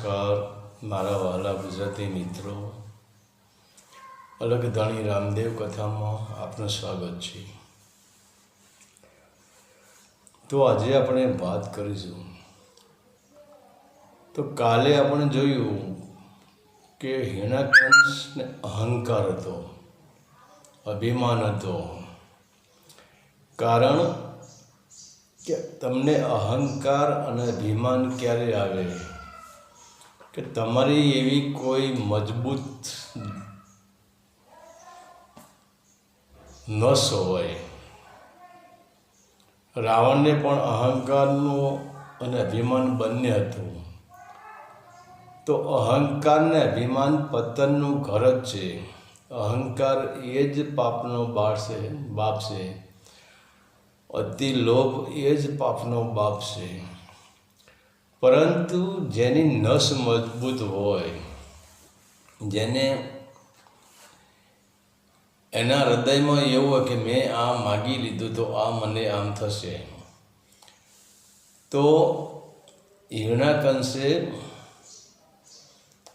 નમસ્કાર. મારા વહાલા ગુજરાતી મિત્રો. અલગ ધણી રામદેવ કથામાં આપનું સ્વાગત છે. તો આજે આપણે વાત કરીશું. તો કાલે આપણે જોયું કે હિણાકંશને અહંકાર હતો, અભિમાન હતો. કારણ કે તમને અહંકાર અને અભિમાન ક્યારે આવે? કે તમારી એવી કોઈ મજબૂત નસ હોય. રાવણને પણ અહંકારનું અને અભિમાન બંને હતું. તો અહંકાર ને અભિમાન પતનનું ઘર જ છે. અહંકાર એ જ પાપનો બાળ છે, બાપ છે. અતિ લોભ એ જ પાપનો બાપ છે. પરંતુ જેની નસ મજબૂત હોય, જેને એના હૃદયમાં એવું હોય કે મેં આ માગી લીધું તો આ મને આમ થશે. તો હિરણાકંશે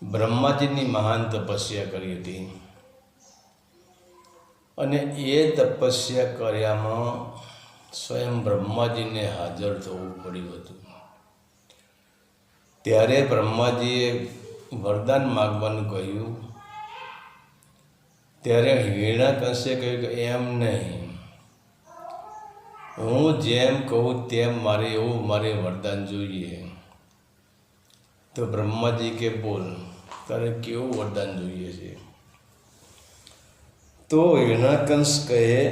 બ્રહ્માજીની મહાન તપસ્યા કરી હતી. અને એ તપસ્યા કર્યામાં સ્વયં બ્રહ્માજીને હાજર થવું પડ્યું હતું. ત્યારે બ્રહ્માજીએ વરદાન માગવાનું કહ્યું. ત્યારે હિરણાકંશે કહ્યું કે, એમ નહીં. હું જેમ કહું તેમ મારે એવું મારે વરદાન જોઈએ. તો બ્રહ્માજી કે, બોલ, તારે કેવું વરદાન જોઈએ છે? તો હિરણાકંશ કહે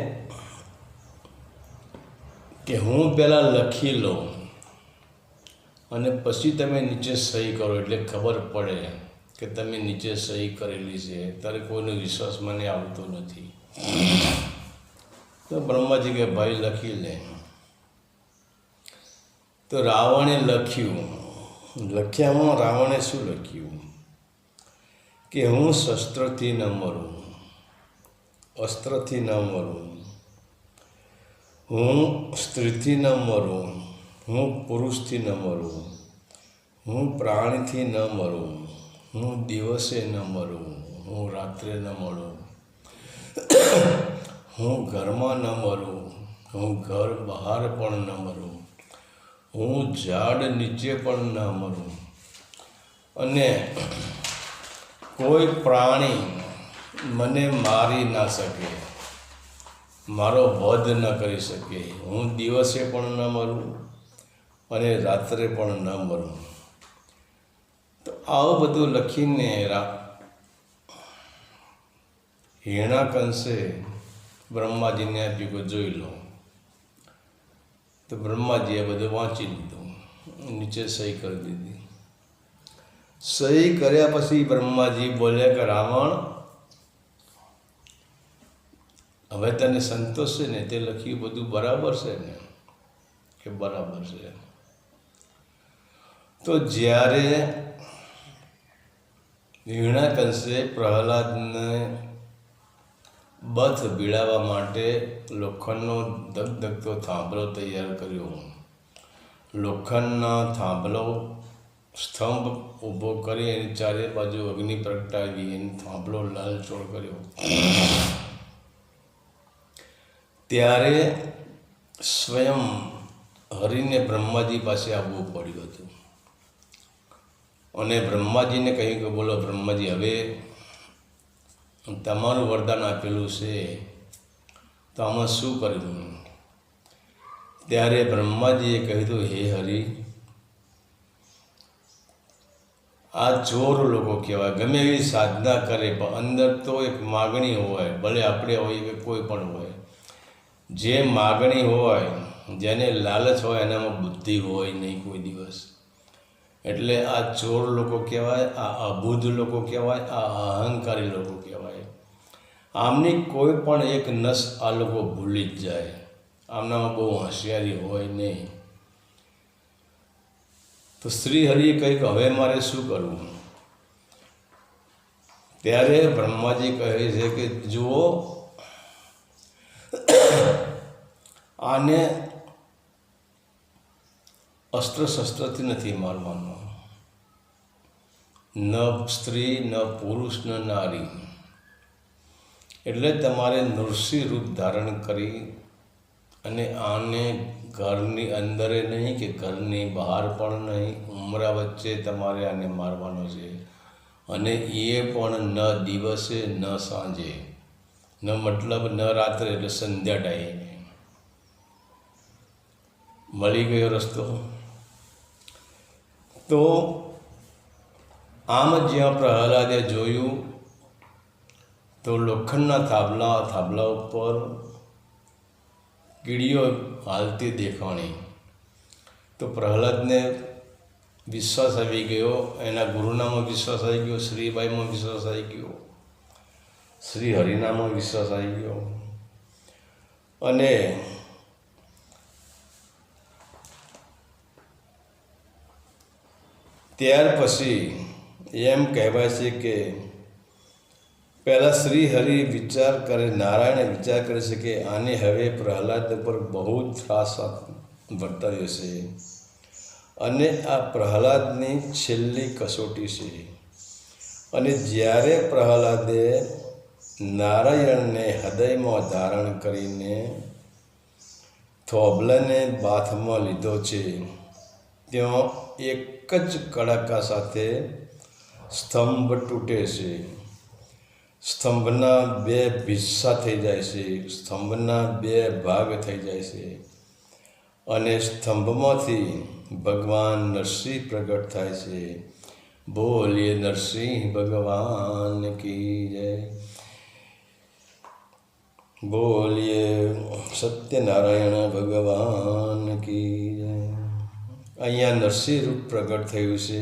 કે, હું પહેલાં લખી લઉં. અને પછી તમે નીચે સહી કરો એટલે ખબર પડે કે તમે નીચે સહી કરેલી છે. ત્યારે કોઈનો વિશ્વાસ મને આવતો નથી. તો બ્રહ્માજી કે, ભાઈ, લખી લે. તો રાવણે લખ્યું. લખ્યામાં રાવણે શું લખ્યું? કે, હું શસ્ત્રથી ન મરું. અસ્ત્રથી ન મરું. હું સ્ત્રીથી ન મરું. હું પુરુષથી ન મરું. હું પ્રાણીથી ન મરું. હું દિવસે ન મરું. હું રાત્રે ન મળું હું ઘરમાં ન મરું. હું ઘર બહાર પણ ન મરું. હું ઝાડ નીચે પણ ન મરું. અને કોઈ પ્રાણી મને મારી ના શકે. મારો વધ ન કરી શકે. હું દિવસે પણ ન મરું. અને રાત્રે પણ ન મરું. તો આવું બધું લખીને હેણા કંસે બ્રહ્માજીને આપ્યું કે જોઈ લો. તો બ્રહ્માજીએ બધું વાંચી લીધું. નીચે સહી કરી દીધી. સહી કર્યા પછી બ્રહ્માજી બોલ્યા કે, રાવણ, હવે તને સંતોષ છે ને? તે લખ્યું બધું બરાબર છે ને? કે બરાબર છે. તો જ્યારે વીણાકંશે પ્રહલાદને બથ ભીડાવવા માટે લોખંડનો ધગધગતો થાંભલો તૈયાર કર્યો લોખંડના થાંભલો સ્તંભ ઊભો કરી એની ચારે બાજુ અગ્નિ પ્રગટાવી એનો થાંભલો લાલચોળ કર્યો. ત્યારે સ્વયં હરિને બ્રહ્માજી પાસે આવવું પડ્યું હતું. અને બ્રહ્માજીને કહ્યું કે બોલો, બ્રહ્માજી, હવે તમારું વરદાન આપેલું છે. તો આમાં શું કર્યું? ત્યારે બ્રહ્માજીએ કહ્યું હે હરિ, આ ચોર લોકો કહેવાય. ગમે એવી સાધના કરે, પણ અંદર તો એક માગણી હોય. ભલે આપણે હોય કે કોઈ પણ હોય. જે માગણી હોય, જેને લાલચ હોય, એનામાં બુદ્ધિ હોય નહીં કોઈ દિવસ. એટલે આ ચોર લોકો કહેવાય, આ અબુધ લોકો કહેવાય, આ અહંકારી લોકો કહેવાય. આમની કોઈ પણ એક નસ આ લોકો ભૂલી જ જાય. આમનામાં બહુ હોશિયારી હોય નહીં. તો શ્રી હરિએ કહ્યું કે હવે મારે શું કરવું? ત્યારે બ્રહ્માજી કહે છે કે જુઓ, આને અસ્ત્ર શસ્ત્રથી નથી મારવાનો. ન સ્ત્રી, ન પુરુષ, ન નારી. એટલે તમારે નૃસિંહ રૂપ ધારણ કરી અને આને ઘરની અંદરે નહીં કે ઘરની બહાર પણ નહીં, ઉમરા વચ્ચે તમારે આને મારવાનો છે. અને એ પણ ન દિવસે, ન સાંજે. ન મતલબ ન રાત્રે, એટલે સંધ્યા ટાઈમે. મળી ગયો રસ્તો? તો આમ જ્યાં પ્રહલાદે જોયું, તો લોખંડના થાંભલા થાંભલા ઉપર કીડીઓ હાલતી દેખાણી. તો પ્રહલાદને વિશ્વાસ આવી ગયો, એના ગુરુનામાં વિશ્વાસ આવી ગયો, શ્રીબાઈમાં વિશ્વાસ આવી ગયો, શ્રી હરિનામાં વિશ્વાસ આવી ગયો. અને ત્યાર પછી એમ કહેવાય છે કે પહેલાં શ્રી હરિ વિચાર કરે, નારાયણે વિચાર કરે છે કે આને હવે પ્રહલાદ ઉપર બહુ જ ત્રાસ વર્તાવ્યો છે. અને આ પ્રહલાદની છેલ્લી કસોટી છે. અને જ્યારે પ્રહલાદે નારાયણને હૃદયમાં ધારણ કરીને થોબલાને બાથમાં લીધો છે ત્યાં એક જ કડાકા સાથે સ્તંભ તૂટે છે. સ્તંભના બે ભિસ્સા થઈ જાય છે. સ્તંભના બે ભાગ થઈ જાય છે. અને સ્તંભમાંથી ભગવાન નરસિંહ પ્રગટ થાય છે. બોલીએ, નરસિંહ ભગવાન કી જય. બોલીએ, સત્યનારાયણ ભગવાન કી જય. અહીંયા નરસિંહ રૂપ પ્રગટ થયું છે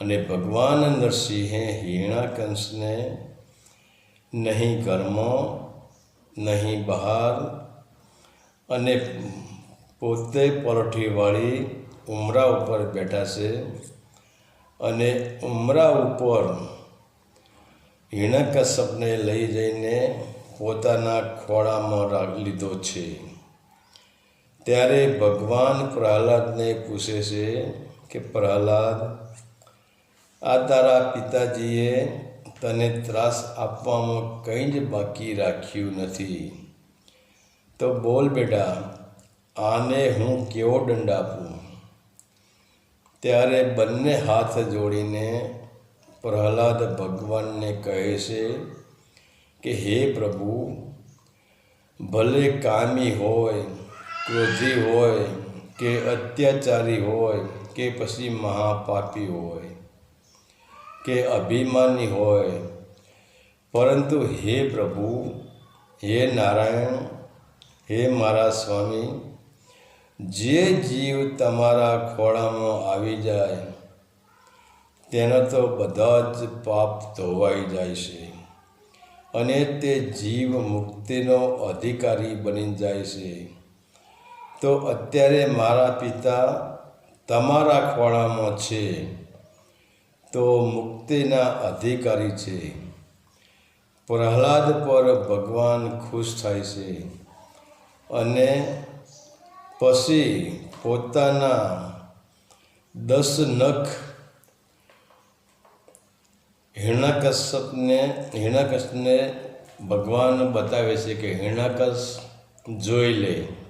અને ભગવાન નરસિંહે હિરણાકંશને નહીં કર્મ, નહીં બહાર અને પોતે પરોઠીવાળી ઉમરા ઉપર બેઠા છે અને ઉમરા ઉપર હિરણ્યકશ્યપને લઈ જઈને પોતાના ખોળામાં લીધો છે. ત્યારે ભગવાન પ્રહલાદને પૂછે છે કે, પ્રહલાદ, આ તારા પિતાજીએ તને ત્રાસ આપવામાં કંઈ જ બાકી રાખ્યું નથી. તો બોલ બેટા, આને હું કેવો દંડ આપું? ત્યારે બંને હાથ જોડીને પ્રહલાદ ભગવાનને કહે છે કે, હે પ્રભુ, ભલે કામી હોય ક્રોધી હોય કે અત્યાચારી હોય કે પછી મહાપાપી હોય કે અભિમાની હોય, પરંતુ હે પ્રભુ, હે નારાયણ, હે મારા સ્વામી, જે જીવ તમારા ખોળામાં આવી જાય, તેના તો બધા જ પાપ ધોવાઈ જાય છે અને તે જીવ મુક્તિનો અધિકારી બની જાય છે. તો અત્યારે મારા પિતા તમારા ખોળામાં છે. તો મુક્તિના અધિકારી છે. પ્રહલાદ પર ભગવાન ખુશ થાય છે. અને પછી પોતાના દસ નખ હિરણાકશ્યપને હિરણાકશને ભગવાન બતાવે છે કે હિરણાકશ જોઈ લે.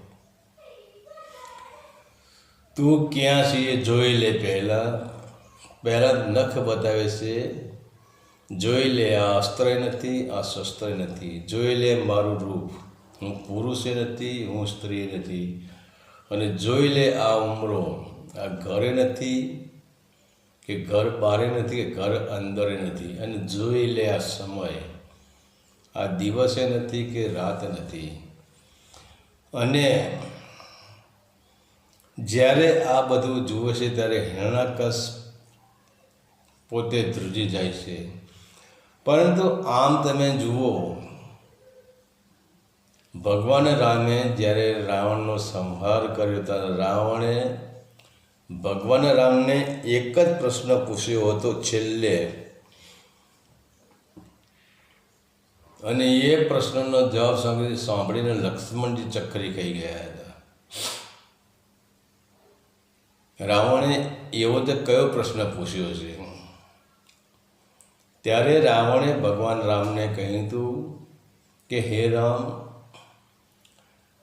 તું ક્યાં છીએ જોઈ લે પહેલાં. પહેલાં નખ બતાવે છે, જોઈ લે, આ અસ્ત્ર નથી, આ શસ્ત્ર નથી. જોઈ લે મારું રૂપ. હું પુરુષે નથી, હું સ્ત્રી નથી. અને જોઈ લે આ ઉમરો. આ ઘરે નથી, કે ઘર બહારે નથી, કે ઘર અંદરે નથી. અને જોઈ લે આ સમય. આ દિવસે નથી કે રાત નથી. અને જ્યારે આ બધું જુએ છે, ત્યારે હિરણાકશ પોતે ધ્રુજી જાય છે. પરંતુ આમ તમે જુઓ, ભગવાન રામે જ્યારે રાવણનો સંહાર કર્યો, ત્યારે રાવણે ભગવાન રામને એક જ પ્રશ્ન પૂછ્યો હતો છેલ્લે. અને એ પ્રશ્નનો જવાબ સાંભળી સાંભળીને લક્ષ્મણજી ચક્રી કહી ગયા હતા રાવણે એવો તે કયો પ્રશ્ન પૂછ્યો છે? ત્યારે રાવણે ભગવાન રામને કહ્યું હતું કે, હે રામ,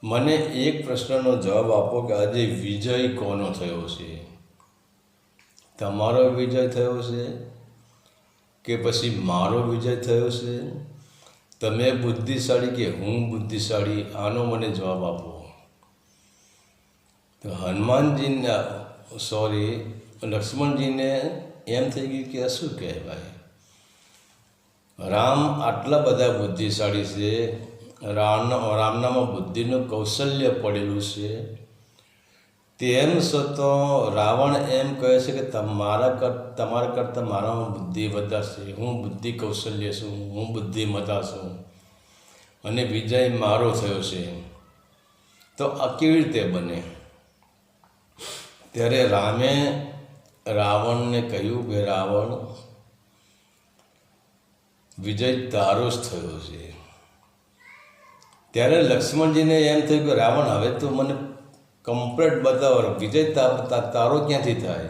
મને એક પ્રશ્નનો જવાબ આપો કે આજે વિજય કોનો થયો છે? તમારો વિજય થયો છે કે પછી મારો વિજય થયો છે? તમે બુદ્ધિશાળી કે હું બુદ્ધિશાળી? આનો મને જવાબ આપો. તો હનુમાનજીને સોરી લક્ષ્મણજીને એમ થઈ ગયું કે શું કહેવાય રામ આટલા બધા બુદ્ધિશાળી છે રામના રામનામાં બુદ્ધિનું કૌશલ્ય પડેલું છે તેમ છતાં રાવણ એમ કહે છે કે તમારા કર તમારા કરતાં મારામાં બુદ્ધિ વધારે છે હું બુદ્ધિ કૌશલ્ય છું હું બુદ્ધિમતા છું અને વિજય મારો થયો છે તો આ કેવી રીતે બને ત્યારે રામે રાવણને કહ્યું કે, રાવણ, વિજય તારો જ થયો છે. ત્યારે લક્ષ્મણજીને એમ થયું કે, રાવણ, હવે તો મને કમ્પ્લેટ બતાવો, વિજય તારો ક્યાંથી થાય?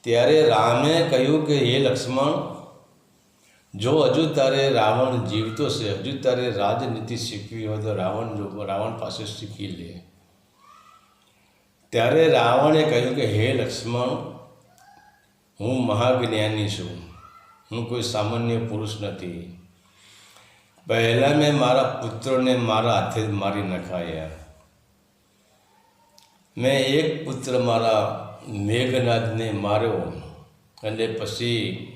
ત્યારે રામે કહ્યું કે, હે લક્ષ્મણ, જો હજુ તારે રાવણ જીવતો છે, હજુ તારે રાજનીતિ શીખવી હોય તો રાવણ જો, રાવણ પાસે શીખી લે. ત્યારે રાવણે કહ્યું કે, હે લક્ષ્મણ, હું મહાજ્ઞાની છું. હું કોઈ સામાન્ય પુરુષ નથી. પહેલાં મેં મારા પુત્રોને મારા હાથે જ મારી નખાયા. મેં એક પુત્ર મારા મેઘનાથને માર્યો અને પછી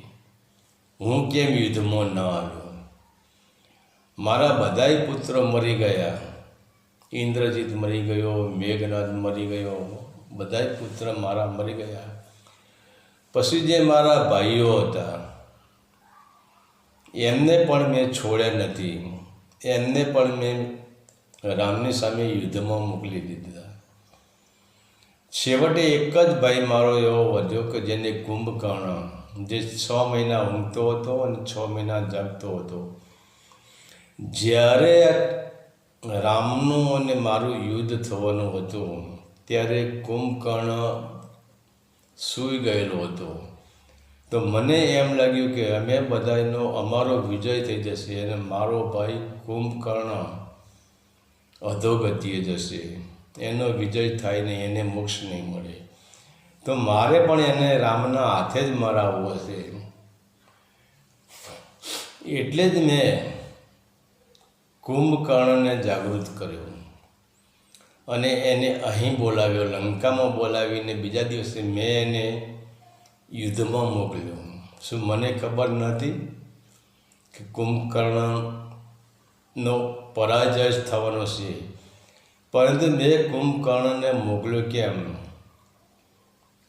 હું કેમ યુદ્ધમાં ન આવ્યો? મારા બધાય પુત્રો મરી ગયા. ઇન્દ્રજીત મરી ગયો મેઘનાથ મરી ગયો, બધાય પુત્ર મારા મરી ગયા. પછી જે મારા ભાઈઓ હતા, એમને પણ મેં છોડ્યા નથી. એમને પણ મેં રામની સામે યુદ્ધમાં મોકલી દીધા. છેવટે એક જ ભાઈ મારો એવો વધ્યો કે જેને કુંભકર્ણ, જે છ મહિના ઊંઘતો હતો અને છ મહિના જાગતો હતો. જ્યારે રામનું અને મારું યુદ્ધ થવાનું હતું. ત્યારે કુંભકર્ણ સૂઈ ગયેલો હતો. તો મને એમ લાગ્યું કે અમે બધાનો અમારો વિજય થઈ જશે અને મારો ભાઈ કુંભકર્ણ અધોગતિએ જશે. એનો વિજય થાય નહીં, એને મોક્ષ નહીં મળે. તો મારે પણ એને રામના હાથે જ મરાવવો હશે. એટલે જ મેં કુંભકર્ણને જાગૃત કર્યો અને એને અહીં બોલાવ્યો. લંકામાં બોલાવીને બીજા દિવસે મેં એને યુદ્ધમાં મોકલ્યો. શું મને ખબર નથી કે કુંભકર્ણનો પરાજય જ થવાનો છે? પરંતુ મેં કુંભકર્ણને મોકલ્યો કેમ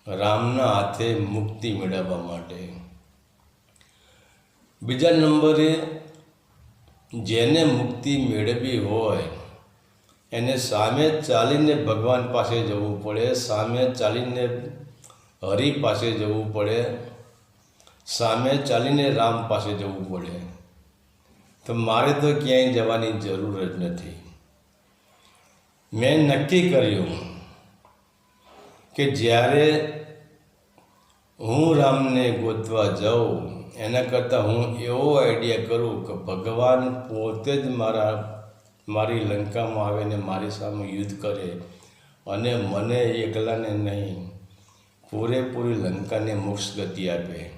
રામના હાથે મુક્તિ મેળવવા માટે. બીજા નંબરે જેને મુક્તિ મેળવી હોય, એને સામે ચાલીને ભગવાન પાસે જવું પડે, સામે ચાલીને હરિ પાસે જવું પડે, સામે ચાલીને રામ પાસે જવું પડે. તો મારે તો ક્યાંય જવાની જરૂર જ નથી. મેં નક્કી કર્યું કે જ્યારે હું રામને ગોતવા જાઉં એના કરતાં હું એવો આઈડિયા કરું કે ભગવાન પોતે જ મારા, મારી લંકામાં આવે ને મારી સામે યુદ્ધ કરે અને મને એકલાને નહીં, પૂરેપૂરી લંકાને મોક્ષ ગતિ આપે.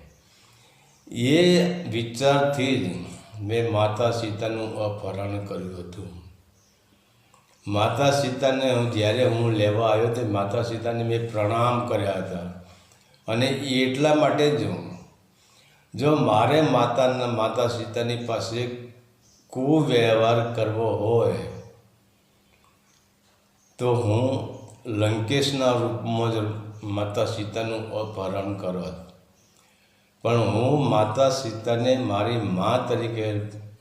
એ વિચારથી જ મેં માતા સીતાનું અપહરણ કર્યું હતું. માતા સીતાને હું જ્યારે હું લેવા આવ્યો તો માતા સીતાને મેં પ્રણામ કર્યા હતા. અને એટલા માટે જ જો મારે માતાના, માતા સીતાની પાસે કુવ્યવહાર કરવો હોય, તો હું લંકેશના રૂપમાં જ માતા સીતાનું અપહરણ કરત પણ હું માતા સીતાને મારી મા તરીકે,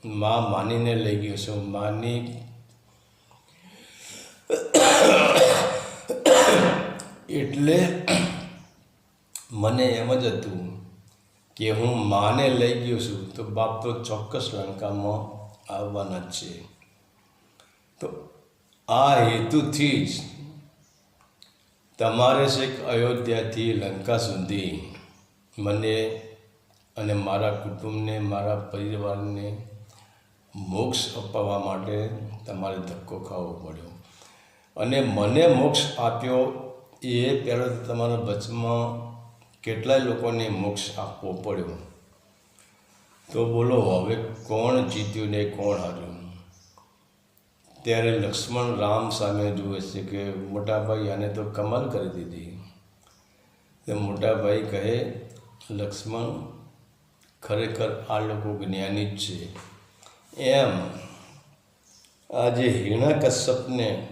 મા માનીને લઈ ગયો છું. માની એટલે મને એમ જ હતું કે હું માને લઈ ગયો છું, તો બાપ તો ચોક્કસ લંકામાં આવવાના જ છે. તો આ હેતુથી જ તમારે છેક અયોધ્યાથી લંકા સુધી મને અને મારા કુટુંબને, મારા પરિવારને મોક્ષ અપાવવા માટે તમારે ધક્કો ખાવો પડ્યો. અને મને મોક્ષ આપ્યો એ પહેલાં તમારા વચમાં કેટલાય લોકોને મોક્ષ આપવો પડ્યો. તો બોલો, હવે કોણ જીત્યું ને કોણ હાર્યું? ત્યારે લક્ષ્મણ રામ સામે જુએ છે કે, મોટાભાઈ, આને તો કમાલ કરી દીધી. તો મોટાભાઈ કહે, લક્ષ્મણ, ખરેખર આ લોકો જ્ઞાની જ છે. એમ, આ જે હિરણ્યકશ્યપને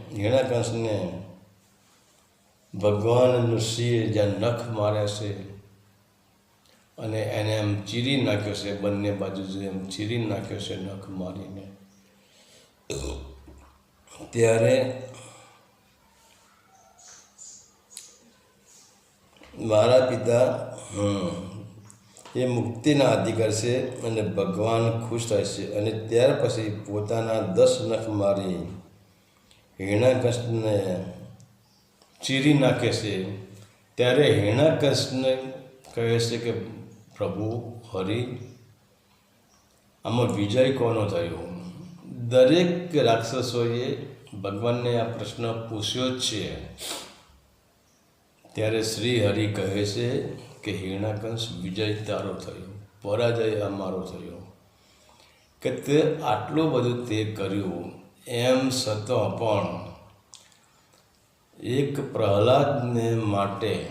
હિરણ્યકંશને ભગવાન ઋષિએ જ્યાં નખ માર્યા છે અને એને એમ ચીરી નાખ્યો છે, બંને બાજુ એમ ચીરી નાખ્યો છે નખ મારીને. ત્યારે મારા પિતા એ મુક્તિના અધિકાર છે અને ભગવાન ખુશ થાય છે અને ત્યાર પછી પોતાના દસ નખ મારી હિરણાકૃષ્ણને ચીરી નાખે છે. ત્યારે હિરણાકૃષ્ણને કહે છે કે, પ્રભુ, હરિ, આમાં વિજય કોનો થયો? દરેક રાક્ષસોએ ભગવાનને આ પ્રશ્ન પૂછ્યો જ છે. ત્યારે શ્રી હરિ કહે છે કે હિરણાકંશ વિજય તારો થયો, પરાજય અમારો થયો. કે તે આટલું બધું તે કર્યું, એમ છતાં પણ એક પ્રહલાદને માટે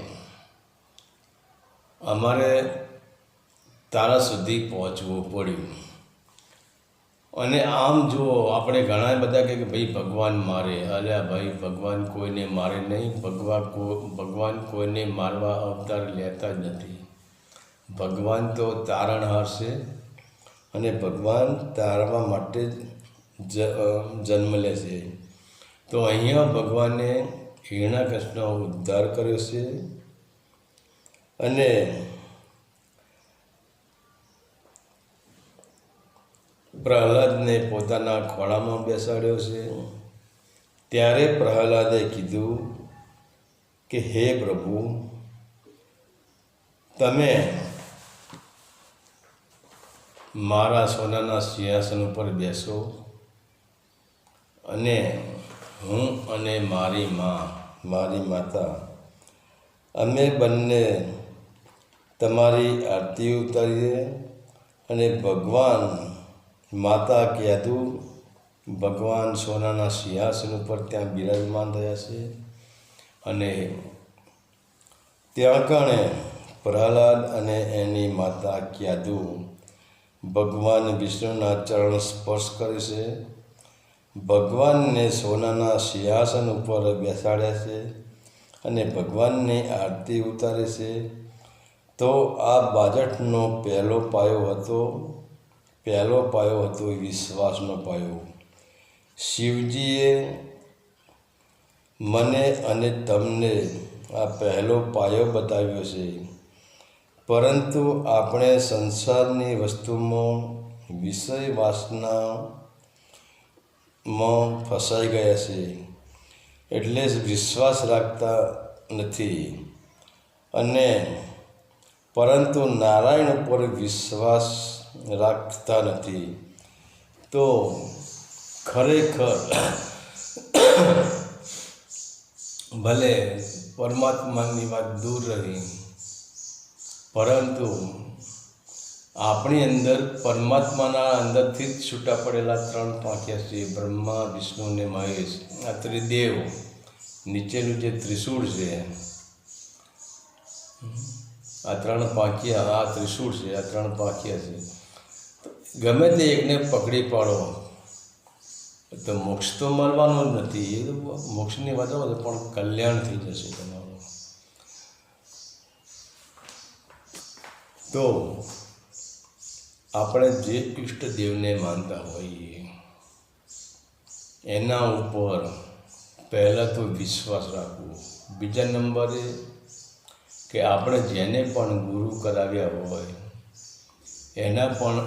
અમારે તારા સુધી પહોંચવું પડ્યું. અને આમ જુઓ, આપણે ઘણા બધા કહે કે ભાઈ ભગવાન મારે. અલ્યા ભાઈ, ભગવાન કોઈને મારે નહીં. ભગવાન કો, ભગવાન કોઈને મારવા અવતાર લેતા જ નથી. ભગવાન તો તારણ હશે અને ભગવાન તારવા માટે જ જન્મ લે છે. તો અહીંયા ભગવાને હિરણાકૃષ્ણનો ઉદ્ધાર કર્યો છે અને પ્રહલાદને પોતાના ખોળામાં બેસાડ્યો છે. ત્યારે પ્રહલાદે કીધું કે, હે પ્રભુ, તમે મારા સોનાના સિંહાસન ઉપર બેસો અને હું અને મારી મા, મારી માતા, અમે બંને તમારી આરતી ઉતારીએ અને ભગવાન માતા કહેતું, ભગવાન સોનાના સિંહાસન ઉપર ત્યાં બિરાજમાન થયા છે અને ત્યાં કણે પ્રહલાદ અને એની માતા ક્યાદુ ભગવાન વિષ્ણુના ચરણ સ્પર્શ કરે છે. ભગવાનને સોનાના સિંહાસન ઉપર બેસાડ્યા છે અને ભગવાનની આરતી ઉતારે છે. તો આ બાજટનો પહેલો પાયો હતો, પહેલો પાયો હતો વિશ્વાસનો પાયો. શિવજીએ મને અને તમને આ પહેલો પાયો બતાવ્યો છે. પરંતુ આપણે સંસારની વસ્તુમાં વિષય વાસનામાં ફસાઈ ગયા છે. એટલે જ વિશ્વાસ રાખતા નથી. અને પરંતુ નારાયણ ઉપર વિશ્વાસ રાખતા નથી. તો ખરેખર ભલે પરમાત્માની વાત દૂર રહી, પરંતુ આપણી અંદર પરમાત્માના અંદરથી જ છૂટા પડેલા ત્રણ પાંખ્યા છે, બ્રહ્મા, વિષ્ણુ અને મહેશ. આ ત્રિદેવ. નીચેનું જે ત્રિશૂળ છે, આ ત્રણ પાંખિયા, આ ત્રિશૂળ છે, આ ત્રણ પાંખિયા છે. ગમે તે એકને પકડી પાડો, તો મોક્ષ તો મળવાનો જ નથી. એ તો મોક્ષની વાત આવે પણ કલ્યાણ થઈ જશે તમારું. તો આપણે જે ઈષ્ટદેવને માનતા હોઈએ, એના ઉપર પહેલાં તો વિશ્વાસ રાખવો. બીજા નંબરે કે આપણે જેને પણ ગુરુ કરાવ્યા હોય, એના પણ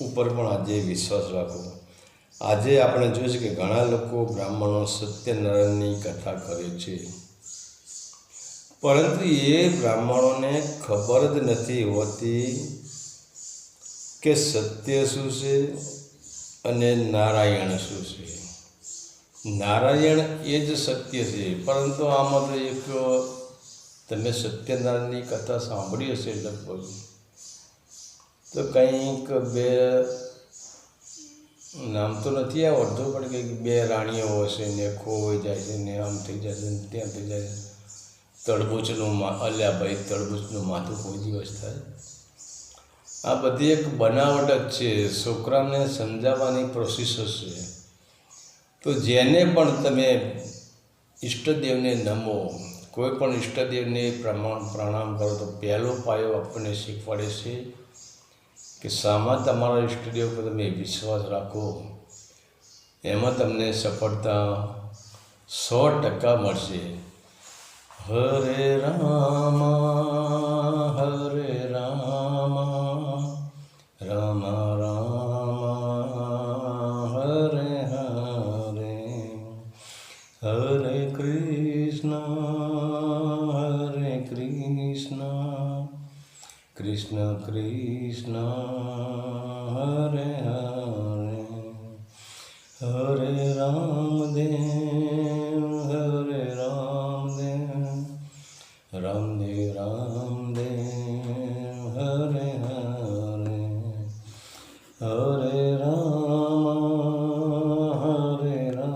ઉપર પણ આજે વિશ્વાસ રાખવો. આજે આપણે જોઈએ છે કે ઘણા લોકો બ્રાહ્મણો સત્યનારાયણની કથા કરે છે. પરંતુ એ બ્રાહ્મણોને ખબર જ નથી હોતી કે સત્ય શું છે અને નારાયણ શું છે? નારાયણ એ જ સત્ય છે, પરંતુ આમાં તો એક તમે સત્યનારાયણની કથા સાંભળી હશે લગભગ. તો કંઈક બે નામ તો નથી આવડતું, પણ કંઈક બે રાણીઓ હશે ને ખોવાઈ જાય છે ને આમ થઈ જાય છે ને ત્યાં થઈ જાય છે. મા અલ્યા ભાઈ તડબૂચનું માથું કોઈ દિવસ થાય. આ બધી એક બનાવટ જ છે. છોકરાને સમજાવવાની પ્રોસેસ છે. તો જેને પણ તમે ઈષ્ટદેવને નમો, કોઈ પણ ઈષ્ટદેવને પ્રમાણ પ્રણામ કરો, તો પહેલો પાયો આપણને શીખવાડે છે કે શામાં તમારા ઈષ્ટદેવ પર તમે વિશ્વાસ રાખો. એમાં તમને સફળતા સો ટકા મળશે. હરે રામ.